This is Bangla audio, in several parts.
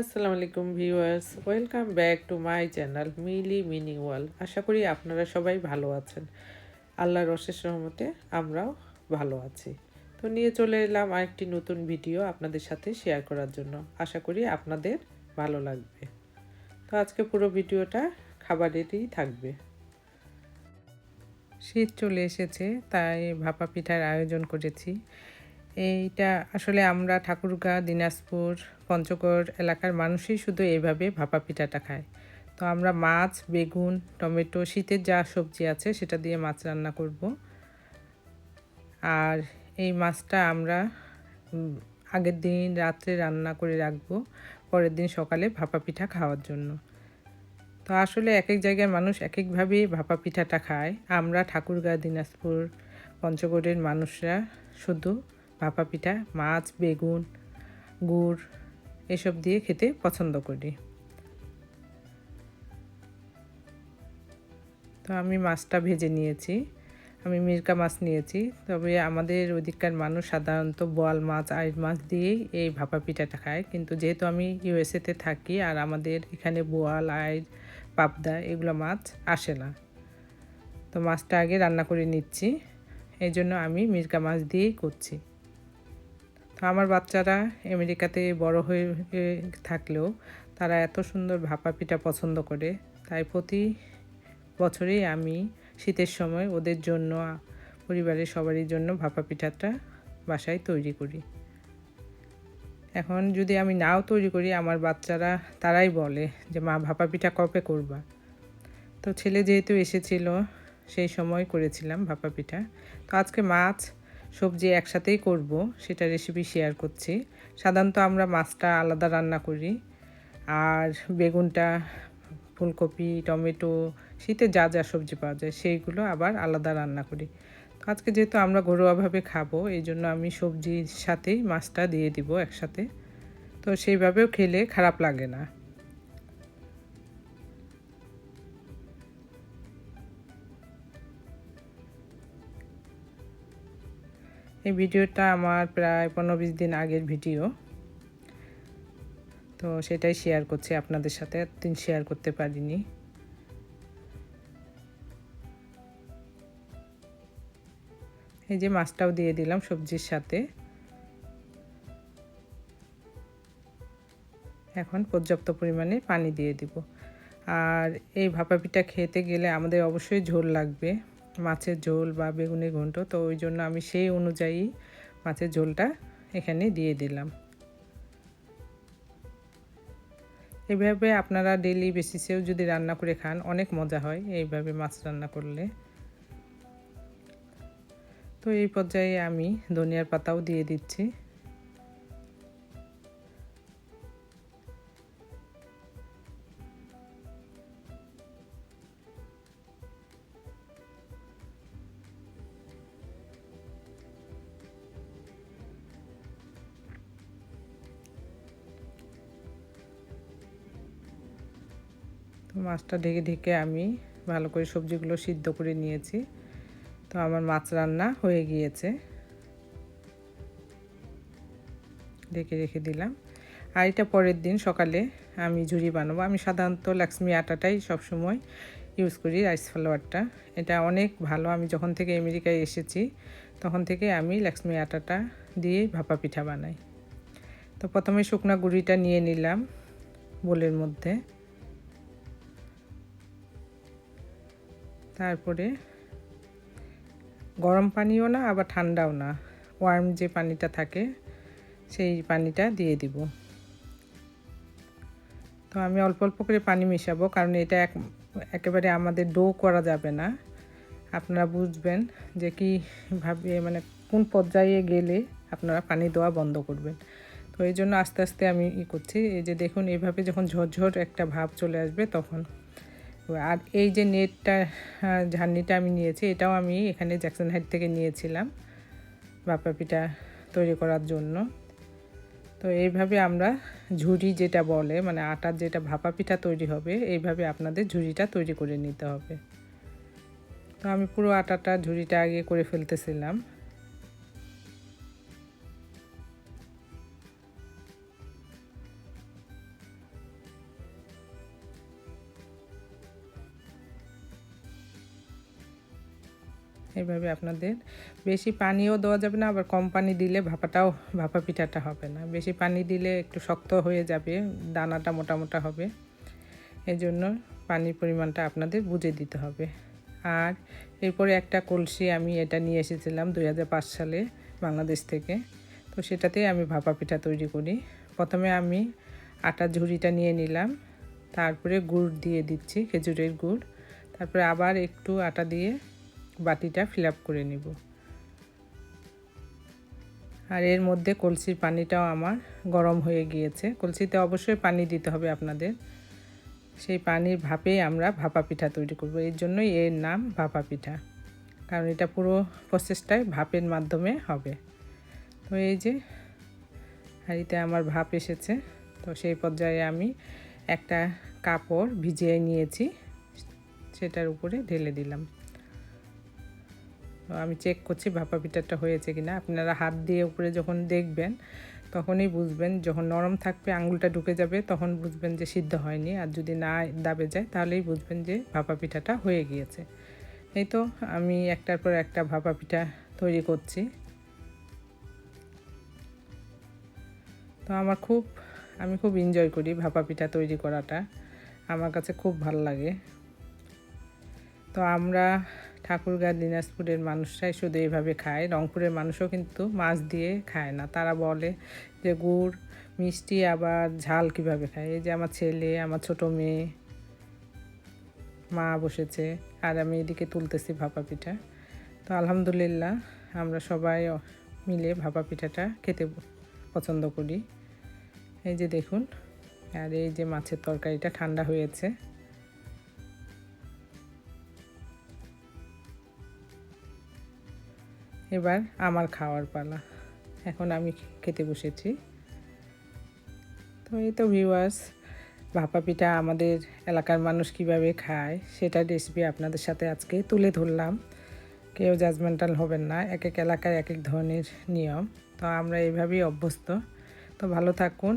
আসসালামু আলাইকুম viewers, welcome back to my channel Mili meaning wall আশা করি আপনারা সবাই ভালো আছেন। আল্লাহর অশেষ রহমতে আমরাও ভালো আছি। তো নিয়ে চলে এলাম আরেকটি নতুন ভিডিও আপনাদের সাথে শেয়ার করার জন্য। আশা করি আপনাদের ভালো লাগবে। তো আজকে পুরো ভিডিওটা খাবারেরই থাকবে। শীত চলে এসেছে, তাই ভাপা পিঠার আয়োজন করেছি। এইটা আসলে আমরা ঠাকুরগাঁ, দিনাজপুর, পঞ্চগড় এলাকার মানুষই শুধু এইভাবে ভাপা পিঠাটা খায়। তো আমরা মাছ, বেগুন, টমেটো, শীতের যা সবজি আছে সেটা দিয়ে মাছ রান্না করব। আর এই মাছটা আমরা আগের দিন রাত্রে রান্না করে রাখব, পরের দিন সকালে ভাপা পিঠা খাওয়ার জন্য। তো আসলে এক এক জায়গার মানুষ এক একভাবেই ভাপা পিঠাটা খায়। আমরা ঠাকুরগাঁ, দিনাজপুর, পঞ্চগড়ের মানুষরা শুধু ভাপা পিঠা, মাছ, বেগুন, গুড় এসব দিয়ে খেতে পছন্দ করি। তো আমি মাছটা ভেজে নিয়েছি, আমি মিরকা মাছ নিয়েছি। তবে আমাদের ওদিককার মানুষ সাধারণত বোয়াল মাছ, আইড় মাছ দিয়েই এই ভাপা পিঠাটা খায়। কিন্তু যেহেতু আমি ইউএসএতে থাকি আর আমাদের এখানে বোয়াল, আইড়, পাবদা এগুলো মাছ আসে না, তো মাছটা আগে রান্না করে নিচ্ছি। এই জন্য আমি মিরকা মাছ দিয়েই করছি। তো আমার বাচ্চারা আমেরিকাতে বড় হয়ে থাকলেও তারা এত সুন্দর ভাপা পিঠা পছন্দ করে। তাই প্রতি বছরেই আমি শীতের সময় ওদের জন্য, পরিবারের সবারই জন্য ভাপা পিঠাটা বাসায় তৈরি করি। এখন যদি আমি নাও তৈরি করি, আমার বাচ্চারা তারাই বলে যে, মা ভাপা পিঠা কবে করবা? তো ছেলে যেহেতু এসেছিল, সেই সময় করেছিলাম ভাপা পিঠা তো আজকে মাছ সবজি একসাথেই করব, সেটা রেসিপি শেয়ার করছি। সাধারণত আমরা মাছটা আলাদা রান্না করি, আর বেগুনটা, ফুলকপি, টমেটো, শীতে যা যা সবজি পাওয়া যায়, সেইগুলো আবার আলাদা রান্না করি। তো আজকে যেহেতু আমরা ঘরোয়াভাবে খাব, এই জন্য আমি সবজির সাথেই মাছটা দিয়ে দিব একসাথে। তো সেইভাবেও খেলে খারাপ লাগে না। এই ভিডিওটা আমার প্রায় পনেরো বিশ দিন আগের ভিডিও। তো সেটাই শেয়ার করছি আপনাদের সাথে, এতদিন শেয়ার করতে পারিনি। এই যে মাছটাও দিয়ে দিলাম সবজির সাথে। এখন পর্যাপ্ত পরিমাণে পানি দিয়ে দিব। আর এই ভাপা পিঠা খেতে গেলে আমাদের অবশ্যই ঝোল লাগবে। মাছের ঝোল বা বেগুনের ঘন্ট, তো ওই জন্য আমি সেই অনুযায়ী মাছের ঝোলটা এখানে দিয়ে দিলাম। এভাবে আপনারা ডেলি বেসিসেও যদি রান্না করে খান, অনেক মজা হয় এইভাবে মাছ রান্না করলে। তো এই পর্যায়ে আমি ধনিয়ার পাতাও দিয়ে দিচ্ছি। মাছটা ঢেকে ঢেকে আমি ভালো করে সবজিগুলো সিদ্ধ করে নিয়েছি। তো আমার মাছ রান্না হয়ে গিয়েছে। ঢেকে রেখে দিলাম। আর এটা পরের দিন সকালে আমি ঝুড়ি বানাবো। আমি সাধারণত লাক্সমি আটাটাই সবসময় ইউজ করি, রাইস ফ্লাওয়ারটা। এটা অনেক ভালো। আমি যখন থেকে আমেরিকায় এসেছি, তখন থেকে আমি লাক্সমি আটাটা দিয়ে ভাপা পিঠা বানাই। তো প্রথমে শুকনা গুঁড়িটা নিয়ে নিলাম বোলের মধ্যে। তারপরে গরম পানিও না, আবার ঠান্ডাও না। ওয়ার্ম যে পানিটা থাকে, সেই পানিটা দিয়ে দিব। তো আমি অল্প অল্প করে পানি মেশাবো, কারণ এটা এক, একেবারে আমাদের ডো করা যাবে না। আপনারা বুঝবেন যে কীভাবে মানে কোন পর্যায়ে গেলে আপনারা পানি দেওয়া বন্ধ করবেন। তো এই জন্য আস্তে আস্তে আমি ই করছি। এই যে দেখুন, এভাবে যখন ঝরঝর একটা ভাব চলে আসবে, তখন আর এই যে নেটটা ঝান্নিটা আমি নিয়েছি, এটাও আমি এখানে জ্যাকসন হাইট থেকে নিয়েছিলাম, বাপা পিঠা তৈরি করার জন্য। তো এইভাবে আমরা ঝুড়ি যেটা বলে মানে আটার যেটা ভাপা পিঠা তৈরি হবে, এইভাবে আপনাদের ঝুড়িটা তৈরি করে নিতে হবে। তো আমি পুরো আটাটা ঝুড়িটা আগে করে ফেলতেছিলাম। এইভাবে আপনাদের। বেশি পানিও দেওয়া যাবে না, আবার কম পানি দিলে ভাপাটাও, ভাপা পিঠাটা হবে না। বেশি পানি দিলে একটু শক্ত হয়ে যাবে, দানাটা মোটা মোটা হবে। এই জন্য পানির পরিমাণটা আপনাদের বুঝে দিতে হবে। আর এরপরে একটা কলসি আমি এটা নিয়ে এসেছিলাম দু হাজার পাঁচ সালে বাংলাদেশ থেকে। তো সেটাতেই আমি ভাপা পিঠা তৈরি করি। প্রথমে আমি আটার ঝুড়িটা নিয়ে নিলাম, তারপরে গুড় দিয়ে দিচ্ছি, খেজুরের গুড়। তারপরে আবার একটু আটা দিয়ে বাটিটা ফিল করে নিব। আর এর মধ্যে কলসির পানিটাও আমার গরম হয়ে গিয়েছে। কলসিতে অবশ্যই পানি দিতে হবে আপনাদের। সেই পানির ভাপেই আমরা ভাপা পিঠা তৈরি করব। এর জন্যই এর নাম ভাপা পিঠা। কারণ এটা পুরো প্রসেসটাই ভাপের মাধ্যমে হবে। তো এই যে, হাঁড়িতে আমার ভাপ এসেছে। তো সেই পর্যায়ে আমি একটা কাপড় ভিজিয়ে নিয়েছি। সেটার উপরে ঢেলে দিলাম। আমি চেক করছি, ভাপা পিঠাটা হয়েছে কিনা। আপনারা হাত দিয়ে উপরে যখন দেখবেন, তখনই বুঝবেন, যখন নরম থাকবে, আঙুলটা ঢুকে যাবে, তখন বুঝবেন যে সিদ্ধ হয়নি। আর যদি না দাবে যায়, তাহলেই বুঝবেন যে ভাপা পিঠাটা হয়ে গিয়েছে। এই তো আমি একটার পর একটা ভাপা পিঠা তৈরি করছি। তো আমার খুব, আমি খুব এনজয় করি ভাপা পিঠা তৈরি করাটা। আমার কাছে খুব ভালো লাগে। তো আমরা ঠাকুরগাঁ দিনাজপুরের মানুষরাই শুধু এইভাবে খায়। রংপুরের মানুষও কিন্তু মাছ দিয়ে খায় না। তারা বলে যে গুড়, মিষ্টি আবার ঝাল কীভাবে খায়? এই যে আমার ছেলে, আমার ছোট মেয়ে, মা বসেছে আর আমি এদিকে তুলতেছি ভাপা পিঠা। তো আলহামদুলিল্লাহ আমরা সবাই মিলে ভাপা পিঠাটা খেতে পছন্দ করি। এই যে দেখুন, আর এই যে মাছের তরকারিটা ঠান্ডা হয়েছে। এবার আমার খাওয়ার পালা। এখন আমি খেতে বসেছি। তো এই তো ভিউয়ার্স ভাপা পিঠা আমাদের এলাকার মানুষ কীভাবে খায় সেটা রেসিপি আপনাদের সাথে আজকে তুলে ধরলাম। কেউ জাজমেন্টাল হবেন না, এক এক এলাকায় এক এক ধরনের নিয়ম। তো আমরা এইভাবেই অভ্যস্ত। তো ভালো থাকুন।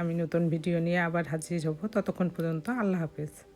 আমি নতুন ভিডিও নিয়ে আবার হাজির হব। ততক্ষণ পর্যন্ত আল্লাহ হাফেজ।